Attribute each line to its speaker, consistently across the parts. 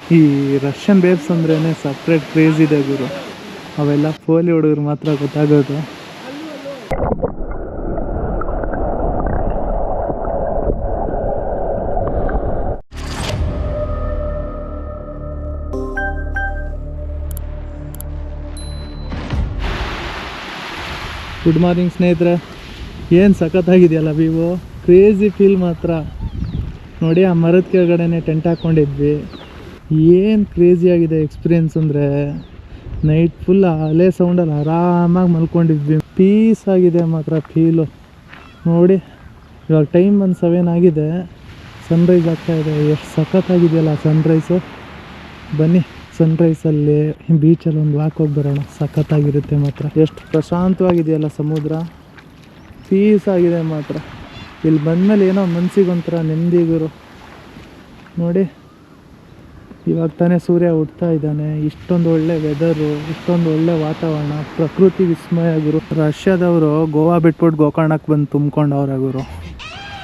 Speaker 1: ಈ Russian babes ಅಂದ್ರೇ separate craze ಇದೆ ಗುರು. ಅವೆಲ್ಲ ಪೋಲಿ ಹುಡುಗರು ಮಾತ್ರ ಗೊತ್ತಾಗೋದು. ಗುಡ್ ಮಾರ್ನಿಂಗ್ ಸ್ನೇಹಿತರೆ. ಏನು ಸಖತ್ತಾಗಿದೆಯಲ್ಲ ವಿವೋ? ಕ್ರೇಜಿ ಫೀಲ್ ಮಾತ್ರ. ನೋಡಿ ಆ ಮರದ ಕೆಳಗಡೆನೆ ಟೆಂಟ್ ಹಾಕ್ಕೊಂಡಿದ್ವಿ ಏನು ಕ್ರೇಜಿ ಆಗಿದೆ ಎಕ್ಸ್ಪೀರಿಯನ್ಸ್ ಅಂದರೆ ನೈಟ್ ಫುಲ್ ಅಲೆ ಸೌಂಡಲ್ಲಿ ಆರಾಮಾಗಿ ಮಲ್ಕೊಂಡಿದ್ವಿ. ಪೀಸ್ ಆಗಿದೆ ಮಾತ್ರ ಫೀಲು ನೋಡಿ, ಇವಾಗ ಟೈಮ್ ಒಂದು ಸೆವೆನ್ ಆಗಿದೆ. ಸನ್ರೈಸ್ ಆಗ್ತಾ ಇದೆ. ಎಷ್ಟು ಸಖತ್ತಾಗಿದೆಯಲ್ಲ ಸನ್ರೈಸು ಬನ್ನಿ ಸನ್ರೈಸಲ್ಲಿ ಬೀಚಲ್ಲಿ ಒಂದು ವಾಕ್ ಹೋಗಿ ಬರೋಣ. ಸಖತ್ತಾಗಿರುತ್ತೆ ಮಾತ್ರ. ಎಷ್ಟು ಪ್ರಶಾಂತವಾಗಿದೆಯಲ್ಲ ಸಮುದ್ರ. ಪೀಸ್ ಆಗಿದೆ ಮಾತ್ರ. ಇಲ್ಲಿ ಬಂದಮೇಲೆ ಏನೋ ಮನ್ಸಿಗೆ ಒಂಥರ ನೆಮ್ಮದಿ ಗುರು. ನೋಡಿ. ಇವಾಗ ತಾನೇ ಸೂರ್ಯ ಹುಡ್ತಾ ಇದ್ದಾನೆ. ಇಷ್ಟೊಂದು ಒಳ್ಳೆ ವೆದರು ಇಷ್ಟೊಂದು ಒಳ್ಳೆ ವಾತಾವರಣ, ಪ್ರಕೃತಿ ವಿಸ್ಮಯ ಗುರು. ರಷ್ಯಾದವರು ಗೋವಾ ಬಿಟ್ಬಿಟ್ಟು ಗೋಕರ್ಣಕ್ಕೆ ಬಂದು ತುಂಬ್ಕೊಂಡವ್ರೆ ಗುರು.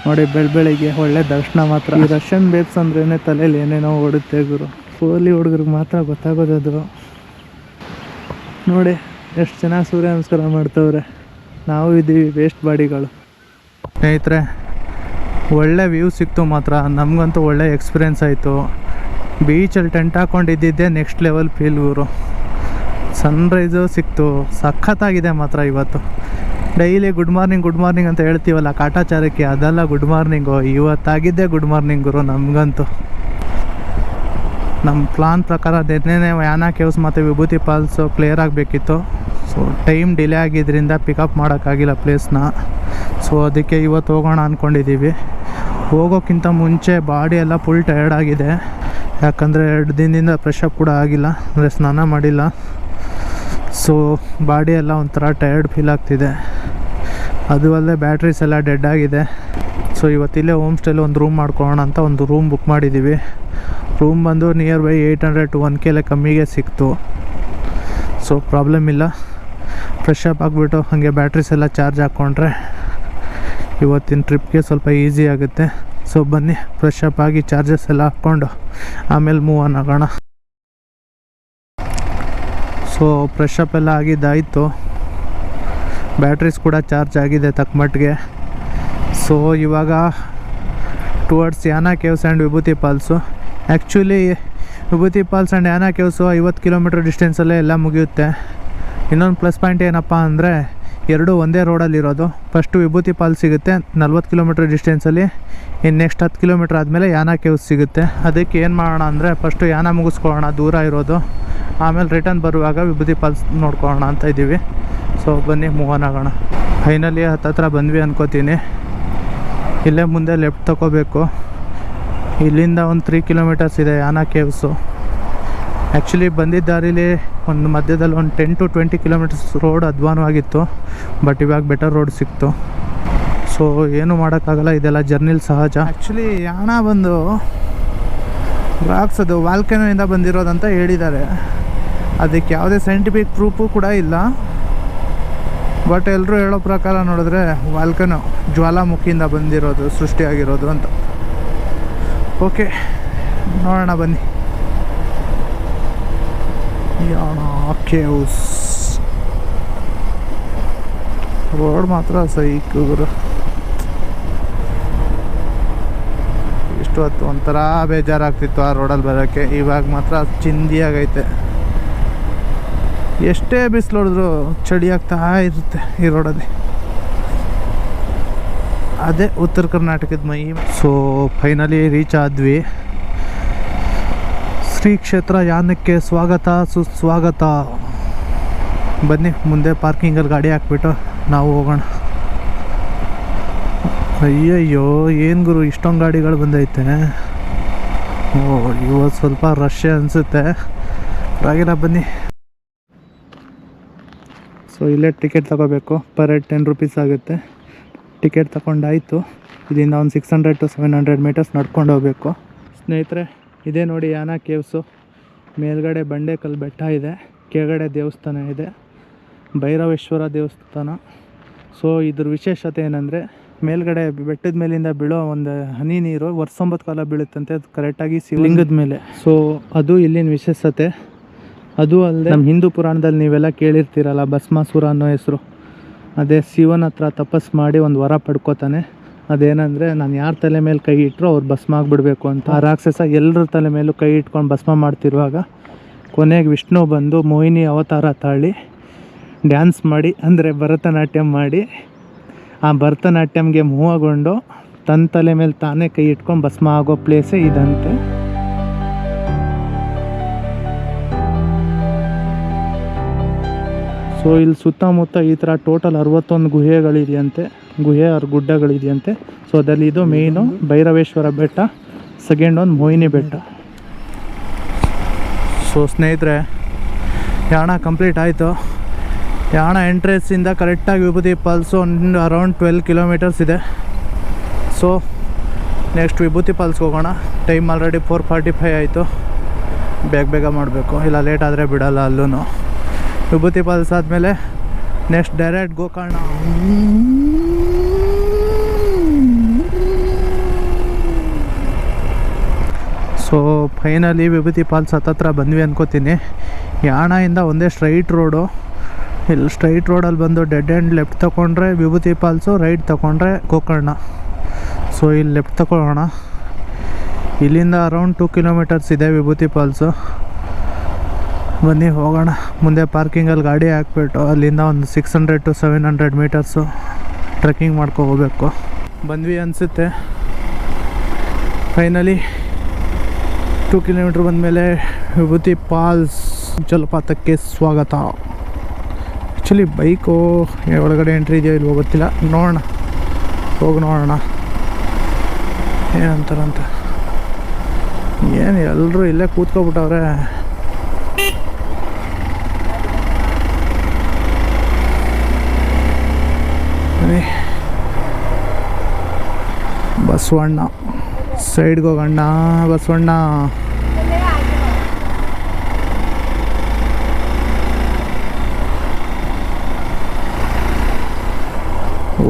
Speaker 1: ನೋಡಿ ಬೆಳ ಬೆಳಿಗ್ಗೆ ಒಳ್ಳೆ ದರ್ಶನ ಮಾತ್ರ. ಈ ರಷ್ಯನ್ ಬೇಬ್ಸ್ ಅಂದ್ರೇ ತಲೆಯಲ್ಲಿ ಏನೇನೋ ಓಡುತ್ತೆ ಗುರು. ಕೋಲಿ ಹುಡುಗರಿಗೆ ಮಾತ್ರ ಗೊತ್ತಾಗೋದದು. ನೋಡಿ, ಎಷ್ಟು ಚೆನ್ನಾಗಿ ಸೂರ್ಯ ನಮಸ್ಕಾರ ಮಾಡ್ತವ್ರೆ. ನಾವು ಇದ್ದೀವಿ ವೇಸ್ಟ್ ಬಾಡಿಗಳು. ಸ್ನೇಹಿತರೆ, ಒಳ್ಳೆ ವ್ಯೂ ಸಿಕ್ತು ಮಾತ್ರ. ನಮಗಂತೂ ಒಳ್ಳೆ ಎಕ್ಸ್ಪೀರಿಯೆನ್ಸ್ ಆಯಿತು. ಬೀಚಲ್ಲಿ ಟೆಂಟ್ ಹಾಕೊಂಡಿದ್ದಿದ್ದೆ ನೆಕ್ಸ್ಟ್ ಲೆವೆಲ್ ಫೀಲ್ ಗುರು ಸನ್ರೈಸು ಸಿಕ್ತು. ಸಖತ್ತಾಗಿದೆ ಮಾತ್ರ ಇವತ್ತು. Daily good morning good morning ಅಂತ ಹೇಳ್ತೀವಲ್ಲ, ಕಾಟಾಚಾರಕ್ಕೆ ಅದೆಲ್ಲ ಗುಡ್ ಮಾರ್ನಿಂಗು ಇವತ್ತಾಗಿದ್ದೆ ಗುಡ್ ಮಾರ್ನಿಂಗ್ ಗುರು ನಮಗಂತೂ. ನಮ್ಮ ಪ್ಲಾನ್ ಪ್ರಕಾರ ನೆನ್ನೆನೇ ಯಾನ ಕೇವ್ಸ್ ಮತ್ತು ವಿಭೂತಿ ಫಾಲ್ಸು ಕ್ಲಿಯರ್ ಆಗಬೇಕಿತ್ತು. ಸೊ ಟೈಮ್ ಡಿಲೇ ಆಗಿದ್ದರಿಂದ ಪಿಕಪ್ ಮಾಡೋಕ್ಕಾಗಿಲ್ಲ ಪ್ಲೇಸ್ನ ಸೊ ಅದಕ್ಕೆ ಇವತ್ತು ಹೋಗೋಣ ಅಂದ್ಕೊಂಡಿದ್ದೀವಿ ಹೋಗೋಕ್ಕಿಂತ ಮುಂಚೆ ಬಾಡಿ ಎಲ್ಲ ಫುಲ್ ಟಯರ್ಡ್ ಆಗಿದೆ. ಯಾಕಂದರೆ ಎರಡು ದಿನದಿಂದ ಫ್ರೆಶ್ ಅಪ್ ಕೂಡ ಆಗಿಲ್ಲ, ಅಂದರೆ ಸ್ನಾನ ಮಾಡಿಲ್ಲ. ಸೊ ಬಾಡಿ ಎಲ್ಲ ಒಂಥರ ಟಯರ್ಡ್ ಫೀಲ್ ಆಗ್ತಿದೆ. ಅದು ಅಲ್ಲದೆ ಬ್ಯಾಟ್ರೀಸ್ ಎಲ್ಲ ಡೆಡ್ ಆಗಿದೆ. ಸೊ ಇವತ್ತಿಲ್ಲೇ ಹೋಮ್ ಸ್ಟೇಲಿ ಒಂದು ರೂಮ್ ಮಾಡ್ಕೊಳ್ಳೋಣ ಅಂತ ಒಂದು ರೂಮ್ ಬುಕ್ ಮಾಡಿದ್ದೀವಿ ರೂಮ್ ಬಂದು near by eight hundred to one ಕೆಲೆ ಕಮ್ಮಿಗೆ ಸಿಕ್ತು. ಸೊ ಪ್ರಾಬ್ಲಮ್ ಇಲ್ಲ. ಫ್ರೆಶ್ ಅಪ್ ಆಗಿಬಿಟ್ಟು ಹಾಗೆ ಬ್ಯಾಟ್ರೀಸ್ ಎಲ್ಲ ಚಾರ್ಜ್ ಹಾಕ್ಕೊಂಡ್ರೆ ಇವತ್ತಿನ ಟ್ರಿಪ್ಗೆ ಸ್ವಲ್ಪ ಈಸಿ ಆಗುತ್ತೆ. ಸೊ ಬನ್ನಿ ಫ್ರೆಶ್ ಆಗಿ ಚಾರ್ಜಸ್ ಎಲ್ಲ ಹಾಕ್ಕೊಂಡು ಆಮೇಲೆ ಮೂವ್ ಆನ್ ಆಗೋಣ. ಸೊ ಫ್ರೆಶ್ ಅಪ್ ಎಲ್ಲ ಆಗಿದ್ದಾಯಿತು. ಬ್ಯಾಟ್ರೀಸ್ ಕೂಡ ಚಾರ್ಜ್ ಆಗಿದೆ ತಕ್ಕ ಮಟ್ಟಿಗೆ. ಸೊ ಇವಾಗ towards Yana caves and Vibhuti falls actually Vibhuti falls and Yana caves ಐವತ್ತು ಕಿಲೋಮೀಟ್ರ್ ಡಿಸ್ಟೆನ್ಸಲ್ಲೇ ಎಲ್ಲ ಮುಗಿಯುತ್ತೆ. ಇನ್ನೊಂದು ಪ್ಲಸ್ ಪಾಯಿಂಟ್ ಏನಪ್ಪ ಅಂದರೆ ಎರಡು ಒಂದೇ ರೋಡಲ್ಲಿರೋದು. ಫಸ್ಟು ವಿಭೂತಿ ಪಾಲ್ ಸಿಗುತ್ತೆ, ನಲ್ವತ್ತು ಕಿಲೋಮೀಟ್ರ್ ಡಿಸ್ಟೆನ್ಸಲ್ಲಿ ಇನ್ನು ನೆಕ್ಸ್ಟ್ ಹತ್ತು ಕಿಲೋಮೀಟ್ರ್ ಆದಮೇಲೆ ಯಾನ ಕೇವ್ಸ್ ಸಿಗುತ್ತೆ. ಅದಕ್ಕೆ ಏನು ಮಾಡೋಣ ಅಂದರೆ ಫಸ್ಟು ಯಾನ ಮುಗಿಸ್ಕೊಳ್ಳೋಣ, ದೂರ ಇರೋದು. ಆಮೇಲೆ ರಿಟರ್ನ್ ಬರುವಾಗ ವಿಭೂತಿ ಪಾಲ್ಸ್ ನೋಡ್ಕೊಳ್ಳೋಣ ಅಂತ ಇದ್ದೀವಿ. ಸೊ ಬನ್ನಿ ಮೂವ್ ಆನ್ ಆಗೋಣ. ಫೈನಲಿ ಹತ್ತತ್ರ ಬಂದ್ವಿ ಅನ್ಕೋತೀನಿ. ಇಲ್ಲೇ ಮುಂದೆ ಲೆಫ್ಟ್ ತಗೋಬೇಕು ಇಲ್ಲಿಂದ ಒಂದು ತ್ರೀ ಕಿಲೋಮೀಟರ್ಸ್ ಇದೆ ಯಾನ ಕೇವ್ಸು ಆ್ಯಕ್ಚುಲಿ ಬಂದಿದ್ದ ದಾರಿಲಿ ಒಂದು ಮಧ್ಯದಲ್ಲಿ ಒಂದು ten to twenty kilometres road ಅಧ್ವಾನವಾಗಿತ್ತು. But ಇವಾಗ ಬೆಟರ್ ರೋಡ್ ಸಿಕ್ತು. ಸೊ ಏನು ಮಾಡೋಕ್ಕಾಗಲ್ಲ, ಇದೆಲ್ಲ ಜರ್ನಿಲಿ ಸಹಜ. ಆ್ಯಕ್ಚುಲಿ ಯಾಣ ಬಂದು ರಾಕ್ಸ್ ಅದು ವಾಲ್ಕೆನೋಯಿಂದ ಬಂದಿರೋದಂತ ಹೇಳಿದ್ದಾರೆ. ಅದಕ್ಕೆ ಯಾವುದೇ ಸೈಂಟಿಫಿಕ್ ಪ್ರೂಫು ಕೂಡ ಇಲ್ಲ. ಬಟ್ ಎಲ್ಲರೂ ಹೇಳೋ ಪ್ರಕಾರ ನೋಡಿದ್ರೆ ವಾಲ್ಕನೋ ಜ್ವಾಲಾಮುಖಿಯಿಂದ ಬಂದಿರೋದು, ಸೃಷ್ಟಿಯಾಗಿರೋದು ಅಂತ. ಓಕೆ ನೋಡೋಣ ಬನ್ನಿ. ಯಾಣ ಕೇವ್ಸ್ ರೋಡ್ ಮಾತ್ರ ಸೈಕ್ ಇಷ್ಟು ಹೊತ್ತು ಒಂಥರ ಬೇಜಾರಾಗ್ತಿತ್ತು ಆ ರೋಡಲ್ಲಿ ಬರೋಕ್ಕೆ. ಇವಾಗ ಮಾತ್ರ ಚಿಂದಿಯಾಗೈತೆ. ಎಷ್ಟೇ ಬಿಸಿಲು ಹೊಡೆದ್ರು ಚಳಿ ಆಗ್ತಾ ಇರುತ್ತೆ ಈ ರೋಡಲ್ಲಿ. ಅದೇ ಉತ್ತರ ಕರ್ನಾಟಕದ ಮೈ ಸೊ ಫೈನಲಿ ರೀಚ್ ಆದ್ವಿ. ಶ್ರೀ ಕ್ಷೇತ್ರ ಯಾನಕ್ಕೆ ಸ್ವಾಗತ? ಸುಸ್ವಾಗತ. ಬನ್ನಿ, ಮುಂದೆ ಪಾರ್ಕಿಂಗಲ್ಲಿ ಗಾಡಿ ಹಾಕ್ಬಿಟ್ಟು ನಾವು ಹೋಗೋಣ. ಅಯ್ಯಯ್ಯೋ, ಏನು ಗುರು, ಇಷ್ಟೊಂದು ಗಾಡಿಗಳು ಬಂದೈತೆ. ಓ ಇವತ್ತು ಸ್ವಲ್ಪ ರಶ್ ಅನಿಸುತ್ತೆ. ಪರವಾಗಿಲ್ಲ ಬನ್ನಿ. ಸೊ ಇಲ್ಲೇ ಟಿಕೆಟ್ ತಗೋಬೇಕು. ಪರ್ ಹೆಡ್ ಟೆನ್ ರುಪೀಸ್ ಆಗುತ್ತೆ. ಟಿಕೆಟ್ ತಗೊಂಡಾಯಿತು ಇಲ್ಲಿಂದ ಒಂದು six hundred to seven hundred metres ನಡ್ಕೊಂಡು ಹೋಗಬೇಕು. ಸ್ನೇಹಿತರೆ ಇದೇ ನೋಡಿ ಯಾನ ಕೇವ್ಸು. ಮೇಲ್ಗಡೆ ಬಂಡೆಕಲ್ಲು ಬೆಟ್ಟ ಇದೆ ಕೆಳಗಡೆ ದೇವಸ್ಥಾನ ಇದೆ ಭೈರವೇಶ್ವರ ದೇವಸ್ಥಾನ. ಸೊ ಇದ್ರ ವಿಶೇಷತೆ ಏನಂದರೆ ಮೇಲ್ಗಡೆ ಬೆಟ್ಟದ ಮೇಲಿಂದ ಬೀಳೋ ಒಂದು ಹನಿ ನೀರು ವರ್ಷೊಂಬತ್ತು ಕಾಲ ಬೀಳುತ್ತಂತೆ ಅದು ಕರೆಕ್ಟಾಗಿ ಶಿವಲಿಂಗದ ಮೇಲೆ. ಸೊ ಅದು ಇಲ್ಲಿನ ವಿಶೇಷತೆ. ಅದು ಅಲ್ಲದೆ ನಮ್ಮ ಹಿಂದೂ ಪುರಾಣದಲ್ಲಿ ನೀವೆಲ್ಲ ಕೇಳಿರ್ತೀರಲ್ಲ ಭಸ್ಮಾಸುರ ಅನ್ನೋ ಹೆಸರು. ಅದೇ ಶಿವನ ಹತ್ರ ತಪಸ್ ಮಾಡಿ ಒಂದು ವರ ಪಡ್ಕೋತಾನೆ. ಅದೇನಂದರೆ ನಾನು ಯಾರ ತಲೆ ಮೇಲೆ ಕೈ ಇಟ್ಟರು ಅವ್ರು ಭಸ್ಮ ಆಗಿಬಿಡ್ಬೇಕು ಅಂತ. ಆ ರಾಕ್ಷಸ ಎಲ್ಲರ ತಲೆ ಮೇಲೂ ಕೈ ಇಟ್ಕೊಂಡು ಭಸ್ಮ ಮಾಡ್ತಿರುವಾಗ ಕೊನೆಗೆ ವಿಷ್ಣು ಬಂದು ಮೋಹಿನಿ ಅವತಾರ ತಾಳಿ ಡ್ಯಾನ್ಸ್ ಮಾಡಿ, ಅಂದರೆ ಭರತನಾಟ್ಯಂ ಮಾಡಿ, ಆ ಭರತನಾಟ್ಯಂಗೆ ಮೂವಗೊಂಡು ತನ್ನ ತಲೆ ಮೇಲೆ ತಾನೇ ಕೈ ಇಟ್ಕೊಂಡು ಭಸ್ಮ ಆಗೋ ಪ್ಲೇಸೇ ಇದಂತೆ. ಸೊ ಇಲ್ಲಿ ಸುತ್ತಮುತ್ತ ಈ ಥರ ಟೋಟಲ್ ಅರವತ್ತೊಂದು ಗುಹೆಗಳಿದೆಯಂತೆ. ಗುಹೆ ಅವ್ರ ಗುಡ್ಡಗಳಿದೆಯಂತೆ. ಸೊ ಅದರಲ್ಲಿ ಇದು ಮೇಯ್ನು ಭೈರವೇಶ್ವರ ಬೆಟ್ಟ ಸೆಕೆಂಡ್ ಒಂದು ಮೋಹಿನಿ ಬೆಟ್ಟ. ಸೊ ಸ್ನೇಹಿತರೆ, ಯಾಣ ಕಂಪ್ಲೀಟ್ ಆಯಿತು. ಯಾಣ ಎಂಟ್ರೆನ್ಸಿಂದ ಕರೆಕ್ಟಾಗಿ ವಿಭೂತಿ ಪಾಲ್ಸು ಒಂದು ಅರೌಂಡ್ ಟ್ವೆಲ್ ಕಿಲೋಮೀಟರ್ಸ್ ಇದೆ. ಸೊ ನೆಕ್ಸ್ಟ್ ವಿಭೂತಿ ಪಾಲ್ಸ್ಗೆ ಹೋಗೋಣ. Time already four forty five ಆಯಿತು. ಬೇಗ ಬೇಗ ಮಾಡಬೇಕು. ಇಲ್ಲ ಲೇಟ್ ಆದರೆ ಬಿಡಲ್ಲ ಅಲ್ಲೂ ವಿಭೂತಿ ಪಾಲ್ಸ್ ಆದಮೇಲೆ next direct Gokarna. So finally Vibhuti falls ಹತ್ತತ್ರ ಬಂದ್ವಿ ಅನ್ಕೋತೀನಿ. ಯಾಣದಿಂದ ಒಂದೇ ಸ್ಟ್ರೈಟ್ ರೋಡು ಇಲ್ಲಿ ಸ್ಟ್ರೈಟ್ ರೋಡಲ್ಲಿ ಬಂದು ಡೆಡ್ ಆ್ಯಂಡ್ ಲೆಫ್ಟ್ ತೊಗೊಂಡ್ರೆ ವಿಭೂತಿ ಫಾಲ್ಸು ರೈಟ್ ತೊಗೊಂಡ್ರೆ ಗೋಕರ್ಣ. ಸೊ ಇಲ್ಲಿ ಲೆಫ್ಟ್ ತಗೊಳ್ಳೋಣ ಇಲ್ಲಿಂದ ಅರೌಂಡ್ ಟೂ ಕಿಲೋಮೀಟರ್ಸ್ ಇದೆ ವಿಭೂತಿ ಫಾಲ್ಸು ಬನ್ನಿ, ಹೋಗೋಣ. ಮುಂದೆ ಪಾರ್ಕಿಂಗಲ್ಲಿ ಗಾಡಿ ಹಾಕ್ಬಿಟ್ಟು ಅಲ್ಲಿಂದ ಒಂದು six hundred to seven hundred metres trekking ಮಾಡ್ಕೊ ಹೋಗ್ಬೇಕು. ಬಂದ್ವಿ ಅನಿಸುತ್ತೆ. ಫೈನಲಿ ಟೂ ಕಿಲೋಮೀಟ್ರ್ ಬಂದಮೇಲೆ ವಿಭೂತಿ ಫಾಲ್ಸ್ ಜಲಪಾತಕ್ಕೆ ಸ್ವಾಗತ. ಆ್ಯಕ್ಚುಲಿ ಬೈಕು ಒಳಗಡೆ ಎಂಟ್ರಿ ಇದೆಯೋ ಇಲ್ವೋ ಗೊತ್ತಿಲ್ಲ. ನೋಡೋಣ. ಹೋಗಿ ನೋಡೋಣ. ಏನಂತಾರಂತ. ಏನು ಎಲ್ಲರೂ ಇಲ್ಲೇ ಕೂತ್ಕೊಬಿಟ್ಟವ್ರೆ. ಬಸವಣ್ಣ. ಸೈಡ್ಗೆ ಹೋಗಣ್ಣ ಬಸವಣ್ಣ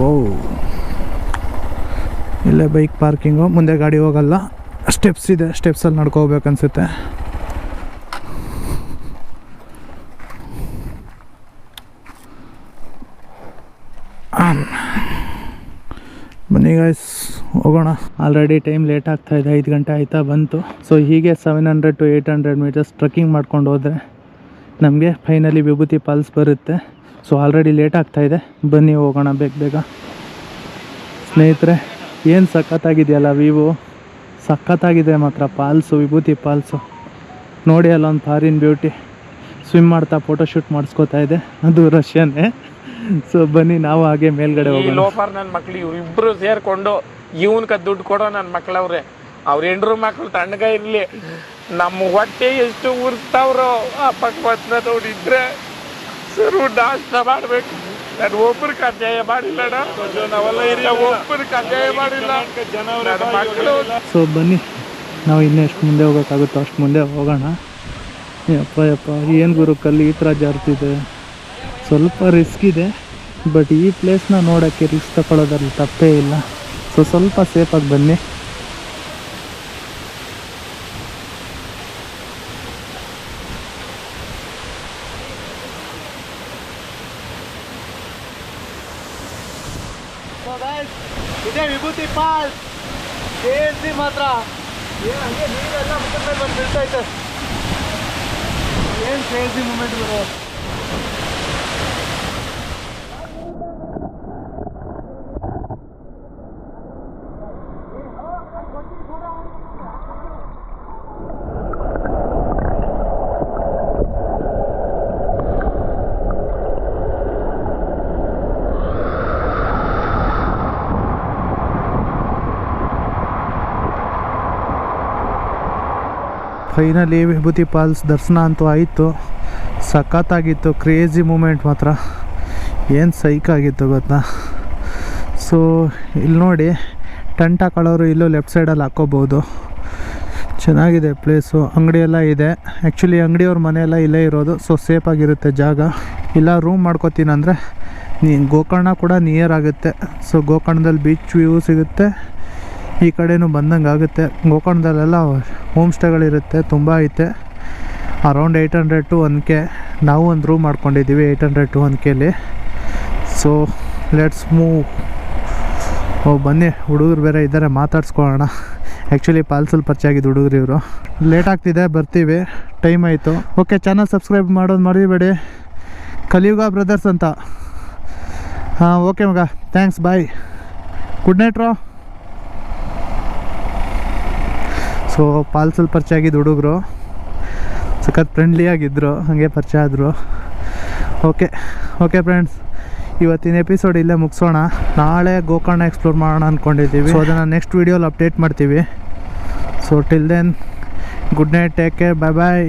Speaker 1: ಓ ಇಲ್ಲೇ ಬೈಕ್ ಪಾರ್ಕಿಂಗು, ಮುಂದೆ ಗಾಡಿ ಹೋಗಲ್ಲ. ಸ್ಟೆಪ್ಸ್ ಇದೆ ಸ್ಟೆಪ್ಸಲ್ಲಿ ನಡ್ಕೋಬೇಕನ್ಸುತ್ತೆ ಬನ್ನಿ ಗಾಯ್ಸ್ ಹೋಗೋಣ. ಆಲ್ರೆಡಿ ಟೈಮ್ ಲೇಟ್ ಆಗ್ತಾ ಇದೆ, ಐದು ಗಂಟೆ ಆಯ್ತಾ ಬಂತು. ಸೊ ಹೀಗೆ seven hundred to eight hundred metres trekking ಮಾಡ್ಕೊಂಡು ಹೋದರೆ ನಮಗೆ ಫೈನಲಿ ವಿಭೂತಿ ಪಾಲ್ಸ್ ಬರುತ್ತೆ. ಸೊ ಆಲ್ರೆಡಿ ಲೇಟ್ ಆಗ್ತಾ ಇದೆ. ಬನ್ನಿ, ಹೋಗೋಣ ಬೇಗ ಬೇಗ. ಸ್ನೇಹಿತರೆ, ಏನು ಸಖತ್ತಾಗಿದೆಯಲ್ಲ ವಿವೋ? ಸಖತ್ತಾಗಿದೆ ಮಾತ್ರ ಪಾಲ್ಸು ವಿಭೂತಿ ಪಾಲ್ಸು ನೋಡಿ ಅಲ್ಲ ಒಂದು ಫಾರಿನ್ ಬ್ಯೂಟಿ ಸ್ವಿಮ್ ಮಾಡ್ತಾ ಫೋಟೋಶೂಟ್ ಮಾಡಿಸ್ಕೋತಾ ಇದೆ. ಅದು ರಷ್ಯನ್ನೇ ಸೊ ಬನ್ನಿ, ನಾವು ಹಾಗೆ ಮೇಲ್ಗಡೆ
Speaker 2: ಹೋಗಿ ನನ್ನ ಮಕ್ಳು ಇವ್ರಿಬ್ರು ಸೇರ್ಕೊಂಡು ಇವನ್ಕ ದುಡ್ಡು ಕೊಡೋ ನನ್ನ ಮಕ್ಳವ್ರೆ. ಅವ್ರ ಹೆಂಡ್ರು ಮಕ್ಳು ತಣ್ಣಗ ಇರ್ಲಿ. ನಮ್ಮ ಹೊಟ್ಟೆ ಎಷ್ಟು ಉರ್ತಾವ್ರೋ ಆ ಪಕ್ವತ್ನದವ್ರು ಇದ್ರೆ ಸರ್ ನಾಷ್ಟ ಮಾಡ್ಬೇಕು. ನಾನು ಒಬ್ಬರು ಕಡ್ಡಾಯ ಮಾಡಿಲ್ಲ ನಾವೆಲ್ಲ ಒಬ್ರಿಗೆ ಅನ್ಯಾಯ ಮಾಡಿಲ್ಲ. ನನ್ನ ಮಕ್ಕಳು
Speaker 1: ಸೊ, ಬನ್ನಿ. ನಾವು ಇನ್ನೂ ಎಷ್ಟು ಮುಂದೆ ಹೋಗೋಕ್ಕಾಗುತ್ತೋ ಅಷ್ಟು ಮುಂದೆ ಹೋಗೋಣ. ಯಪ್ಪ ಯಪ್ಪ ಏನು ಗುರು, ಕಲ್ಲಿ ಈ ಥರ ಜಾರ್ತಿದೆ. ಸ್ವಲ್ಪ ರಿಸ್ಕ್ ಇದೆ, ಬಟ್ ಈ ಪ್ಲೇಸ್ನ ನೋಡೋಕ್ಕೆ ರಿಸ್ಕ್ ತಗೊಳ್ಳೋದ್ರಲ್ಲಿ ತಪ್ಪೇ ಇಲ್ಲ. ಸೊ ಸ್ವಲ್ಪ ಸೇಫಾಗಿ ಬನ್ನಿ ಇದೇ ವಿಭೂತಿ ಫಾಲ್ಸ್ ಕೇಳಿಸಿ ಮಾತ್ರ ಏನು ಹಂಗೆ ನೀರೆಲ್ಲ ಮುಖದ ಮೇಲೆ ಬಂದು ಬೀಳ್ತೈತೆ ಏನು ಕ್ರೇಜಿ ಮೂಮೆಂಟ್ ಬರೋ ಫೈನಲಿ ವಿಭೂತಿ ಪಾಲ್ಸ್ ದರ್ಶನ ಅಂತೂ ಆಯಿತು. ಸಖತ್ತಾಗಿತ್ತು ಕ್ರೇಜಿ ಮೂಮೆಂಟ್ ಮಾತ್ರ. ಏನು ಸೈಕ್ ಆಗಿತ್ತು ಗೊತ್ತಾ? ಸೊ ಇಲ್ಲಿ ನೋಡಿ, ಟೆಂಟ್ ಹಾಕೊಳ್ಳೋರು ಇಲ್ಲೂ ಲೆಫ್ಟ್ ಸೈಡಲ್ಲಿ ಹಾಕ್ಕೋಬೋದು ಚೆನ್ನಾಗಿದೆ ಪ್ಲೇಸು ಅಂಗಡಿಯೆಲ್ಲ ಇದೆ. ಆ್ಯಕ್ಚುಲಿ ಅಂಗಡಿಯವ್ರ ಮನೆಯೆಲ್ಲ ಇಲ್ಲೇ ಇರೋದು ಸೊ ಸೇಫಾಗಿರುತ್ತೆ ಜಾಗ. ಇಲ್ಲ ರೂಮ್ ಮಾಡ್ಕೋತೀನಿ ಅಂದರೆ, ನೀ, ಗೋಕರ್ಣ ಕೂಡ ನಿಯರ್ ಆಗುತ್ತೆ. ಸೊ ಗೋಕರ್ಣದಲ್ಲಿ ಬೀಚ್ ವ್ಯೂ ಸಿಗುತ್ತೆ. ಈ ಕಡೆಯೂ ಬಂದಂಗೆ ಆಗುತ್ತೆ ಗೋಕರ್ಣದಲ್ಲೆಲ್ಲ ಹೋಮ್ ಸ್ಟೇಗಳಿರುತ್ತೆ ತುಂಬ ಐತೆ. Around eight hundred to one K ನಾವು ಒಂದು ರೂಮ್ ಮಾಡ್ಕೊಂಡಿದ್ದೀವಿ ಏಯ್ಟ್ ಹಂಡ್ರೆಡ್ ಟು ಒನ್ ಕೆಲಿ ಸೊ ಲೆಟ್ಸ್ ಮೂವ್ ಓ, ಬನ್ನಿ, ಹುಡುಗರು ಬೇರೆ ಇದ್ದಾರೆ, ಮಾತಾಡ್ಸ್ಕೊಳ್ಳೋಣ. ಆ್ಯಕ್ಚುಲಿ ಪಾಲ್ಸಲ್ಲಿ ಪರಿಚಯ ಆಗಿದ್ದು ಹುಡುಗರು ಇವರು. ಲೇಟ್ ಆಗ್ತಿದೆ, ಬರ್ತೀವಿ. ಟೈಮ್ ಆಯಿತು. ಓಕೆ ಚಾನಲ್ ಸಬ್ಸ್ಕ್ರೈಬ್ ಮಾಡೋದು ಮರಿಬೇಡಿ. ಕಲಿಯುಗ ಬ್ರದರ್ಸ್ ಅಂತ. ಹಾಂ ಓಕೆ ಮಗ. ಥ್ಯಾಂಕ್ಸ್ ಬಾಯ್ ಗುಡ್ ನೈಟ್ ರೋ ಸೊ ಪಾಲ್ಸಲ್ಲಿ ಪರಿಚಯ ಆಗಿದ್ದು ಹುಡುಗರು. ಸಖತ್ ಫ್ರೆಂಡ್ಲಿಯಾಗಿದ್ದರು ಹಾಗೆ ಪರಿಚಯ ಆದರು. ಓಕೆ ಓಕೆ ಫ್ರೆಂಡ್ಸ್ ಇವತ್ತಿನ ಎಪಿಸೋಡ್ ಇಲ್ಲೇ ಮುಗಿಸೋಣ. ನಾಳೆ ಗೋಕರ್ಣ ಎಕ್ಸ್ಪ್ಲೋರ್ ಮಾಡೋಣ ಅಂದ್ಕೊಂಡಿದ್ದೀವಿ ಸೊ ಅದನ್ನು ನೆಕ್ಸ್ಟ್ ವೀಡಿಯೋಲಿ ಅಪ್ಡೇಟ್ ಮಾಡ್ತೀವಿ. So till then good night take care bye bye